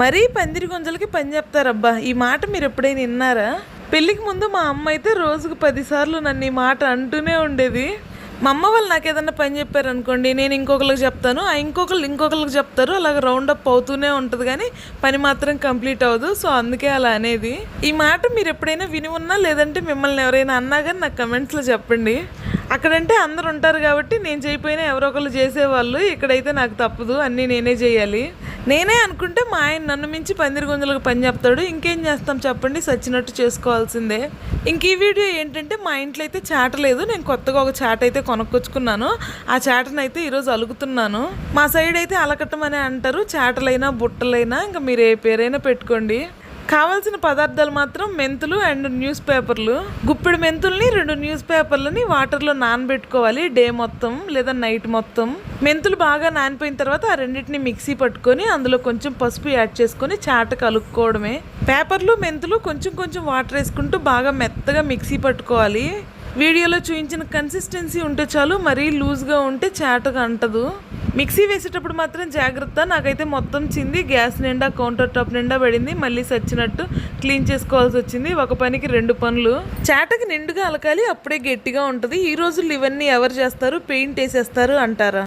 మరీ పందిరి గుంజలకి పని చెప్తారబ్బా. ఈ మాట మీరు ఎప్పుడైనా విన్నారా? పెళ్ళికి ముందు మా అమ్మ అయితే రోజుకు పదిసార్లు నన్ను ఈ మాట అంటూనే ఉండేది. మా అమ్మ వాళ్ళు నాకు ఏదన్నా పని చెప్పారనుకోండి నేను ఇంకొకరికి చెప్తాను ఆ ఇంకొకరు ఇంకొకరికి చెప్తారు అలాగ రౌండ్ అప్ అవుతూనే ఉంటుంది కానీ పని మాత్రం కంప్లీట్ అవ్వదు. సో అందుకే అలా అనేది. ఈ మాట మీరు ఎప్పుడైనా విని ఉన్నా లేదంటే మిమ్మల్ని ఎవరైనా అన్నా కానీ నాకు కమెంట్స్లో చెప్పండి. అక్కడంటే అందరు ఉంటారు కాబట్టి నేను చేయకపోయినా ఎవరో ఒకరు చేసేవాళ్ళు. ఇక్కడైతే నాకు తప్పదు అన్నీ నేనే చేయాలి. నేనే అనుకుంటే మా ఆయన నన్ను మించి పందిరి గుంజలకు పని చెప్తాడు. ఇంకేం చేస్తాం చెప్పండి. సచ్చినట్టు చేసుకోవాల్సిందే. ఇంక ఈ వీడియో ఏంటంటే మా ఇంట్లో అయితే చాట లేదు. నేను కొత్తగా ఒక చాట అయితే కొనుక్కొచ్చుకున్నాను. ఆ చాటను అయితే ఈరోజు అలుగుతున్నాను. మా సైడ్ అయితే అలకట్టమని అంటారు. చాటలైనా బుట్టలైనా ఇంకా మీరు ఏ పేరైనా పెట్టుకోండి. కావాల్సిన పదార్థాలు మాత్రం మెంతులు అండ్ న్యూస్ పేపర్లు. గుప్పెడు మెంతుల్ని రెండు న్యూస్ పేపర్లని వాటర్లో నానబెట్టుకోవాలి డే మొత్తం లేదా నైట్ మొత్తం. మెంతులు బాగా నానిపోయిన తర్వాత ఆ రెండింటిని మిక్సీ పట్టుకొని అందులో కొంచెం పసుపు యాడ్ చేసుకొని చాట కలుపుకోవడమే. పేపర్లు మెంతులు కొంచెం కొంచెం వాటర్ వేసుకుంటూ బాగా మెత్తగా మిక్సీ పట్టుకోవాలి. వీడియోలో చూపించిన కన్సిస్టెన్సీ ఉంటే చాలు మరీ లూజ్గా ఉంటే చాటగా అంటదు. మిక్సీ వేసేటప్పుడు మాత్రం జాగ్రత్త. నాకైతే మొత్తం చింది గ్యాస్ నిండా కౌంటర్ టాప్ నిండా పడింది. మళ్ళీ సచ్చినట్టు క్లీన్ చేసుకోవాల్సి వచ్చింది. ఒక పనికి రెండు పనులు. చాటకి నిండుగా అలకాలి అప్పుడే గట్టిగా ఉంటుంది. ఈ రోజులు ఇవన్నీ ఎవరు చేస్తారు? పెయింట్ వేసేస్తారు అంటారా?